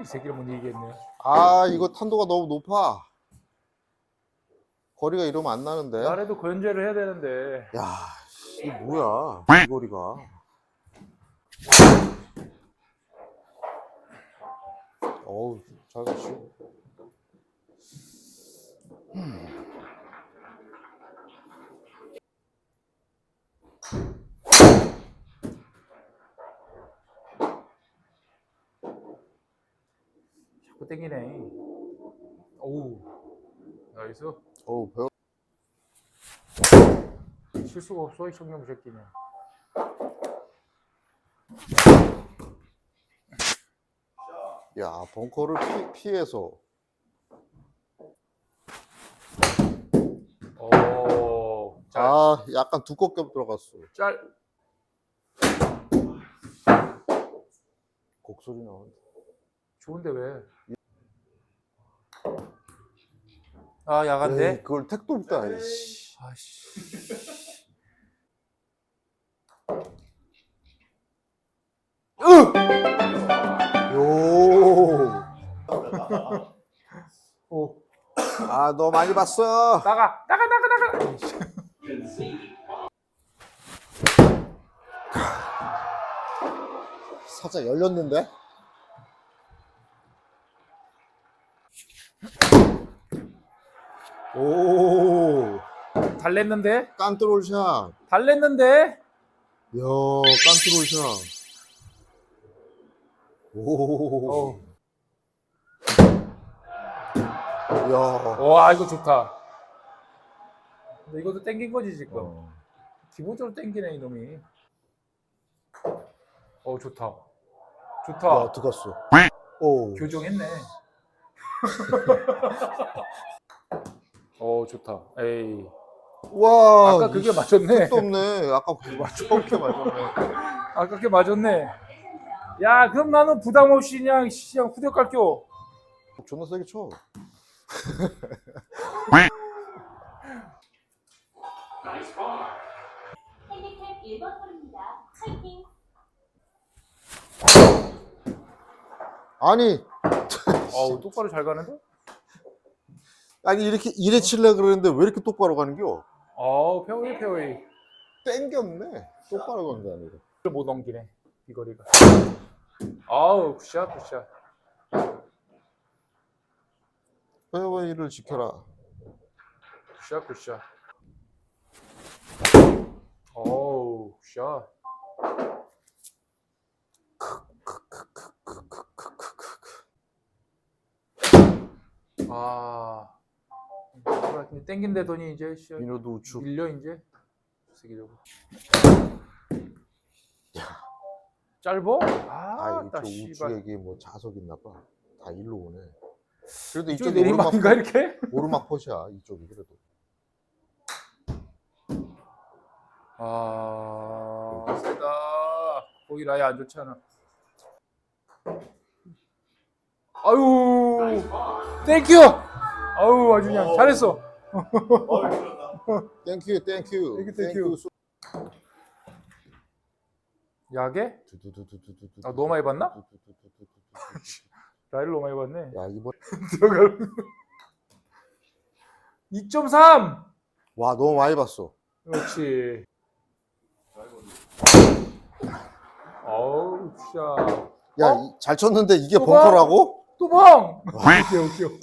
이 새끼를 못 이기겠네. 아 이거 탄도가 너무 높아. 거리가 이러면 안 나는데. 나래도 건재를 해야 되는데. 야, 씨, 이게 뭐야? 이 거리가. 어우, 잘 갔어. 자꾸 땡기네. 오우. 나이스. 어우, 배워. 실수가 없어, 이 청년 새끼는. 야, 벙커를 피, 피해서. 오. 자, 아, 약간 두껍게 들어갔어. 짤. 곡소리 나오는데. 좋은데 왜? 아, 야간데? 에이, 그걸 택도 없다. 이씨. 아씨. 요. 오. 아, 너 많이 봤어. 나가, 나가, 나가, 나가. 살짝 열렸는데? 오, 달랬는데? 깐트롤 샷. 달랬는데? 이야, 깐트롤 샷. 오, 어. 이야. 와, 이거 좋다. 근데 이것도 땡긴 거지, 지금. 어. 기본적으로 땡기네, 이놈이. 어, 좋다. 좋다. 야, 들어갔어. 오, 교정했네. 어, 좋다. 에이. 와, 아까 그게 맞췄네. 도 없네. 아까 그게 맞췄네. 아까 그게 맞았네. 야, 그럼 나는 부담 없이 그냥, 씨, 그냥 후드 깔겨. 존나 세게 쳐. 핸디캡 1번 홀입니다. 파이팅! 아니, 어우, 똑바로 잘 가는데? 아니 이렇게 이래 칠래 그러는데 왜 이렇게 똑바로 가는겨? 어우, 페어웨이, 페어웨이. 땡겼네. 똑바로 가는 게 아니라. 못 넘기네, 이 거리가. 아우, 굿샷, 굿샷. 페어웨이를 지켜라. 굿샷, 굿샷. 어우, 굿샷. 아. 땡긴다더니 이제 씨, 민호도 우측. 밀려 이제 세계적으로. 짧어? 아, 아, 나 이쪽 씨발. 우측에 뭐 자석 있나 봐. 다 일로 오네. 그래도 이쪽 이쪽이 오르막, 내리막인가 이렇게? 오르막 퍼시야 이쪽이 그래도. 아, 세다. 거기 라이 안 좋잖아. 아유, 땡큐. 아유, 아주 그냥 잘했어. 땡큐 땡큐 땡큐, 땡큐. 두두두두두두. 아, 너무 많이 봤나? 라이를 너무 많이 봤네. 야 이번 들어가. 2.3. 와 너무 많이 봤어. 그렇지. 어우, 샷. 야 어? 잘 쳤는데 이게 또 벙커라고? 또 벙! 웃겨, 웃겨.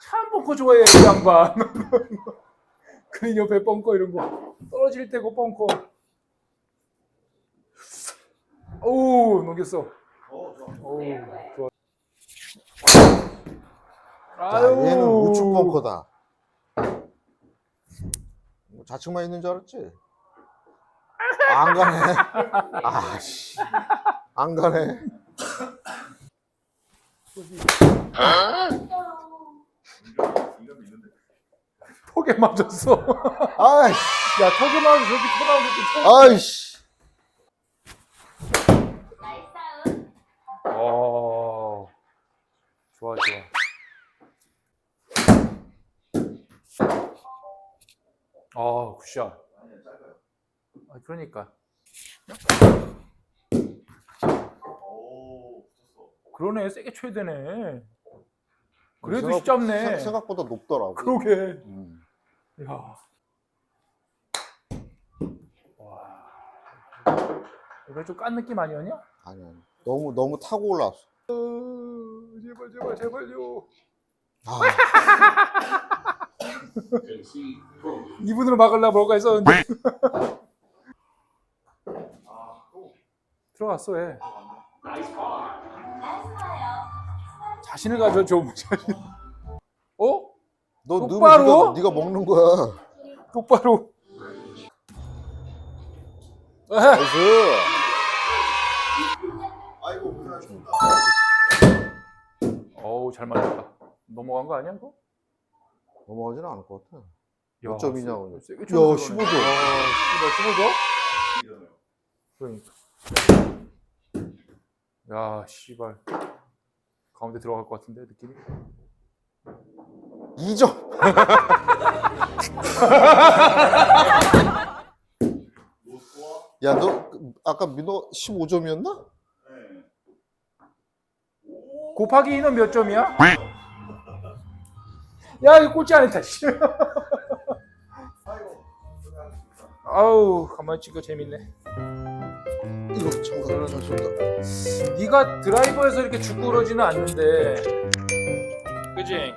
참 벙커 좋아해, 이 양반. 그린 옆에 벙커 이런 거. 떨어질 때고 벙커. 오, 넘겼어. 오, 좋아. 야 아유. 얘는 우측 벙커다. 뭐 좌측만 있는 줄 알았지? 안 가네. 아씨. 안 가네. 턱에 맞았어. 아이씨. 야, 턱에 맞아서 저렇게 거 아이씨. 어. 좋아, 좋아. 아, 굿샷. 아, 그러니까. 그러네 세게 쳐야 되네. 그래도 생각- 쉽잡네. 생- 생각보다 높더라고. 그러게. 음. 야. 와. 이거 좀 깐 느낌 아니었냐? 아니 아니. 너무 너무 타고 올라왔어. 어, 제발 제발 제발요. 아, 이분으로 막으려 뭘까 했었는데. 들어갔어 왜? 자신을 가져 좀 자신. 어? 너 똑바로? 넣으면 네가, 네가 먹는 거야. 똑바로. 나이스. 어우 잘 맞았다. 넘어간 거 아니야 이거? 넘어가지는 않을 것 같아. 야, 몇 점이냐고. 세게 야, 쳤네, 15 그러네. 점. 아, 15 점? 그러니까. 야, 씨발. 가운데 들어갈 것 같은데 느낌이. 2점. 야, 너 그- 아까 민호 15점이었나? 곱하기 2는 몇 점이야? 야, 이거 꼴찌 안 했다. 씨. 아우, 가만히 찍어 재밌네. 이거 참가 잘 쏜다. 네가 드라이버에서 이렇게 죽고 그러지는 않는데. 그지?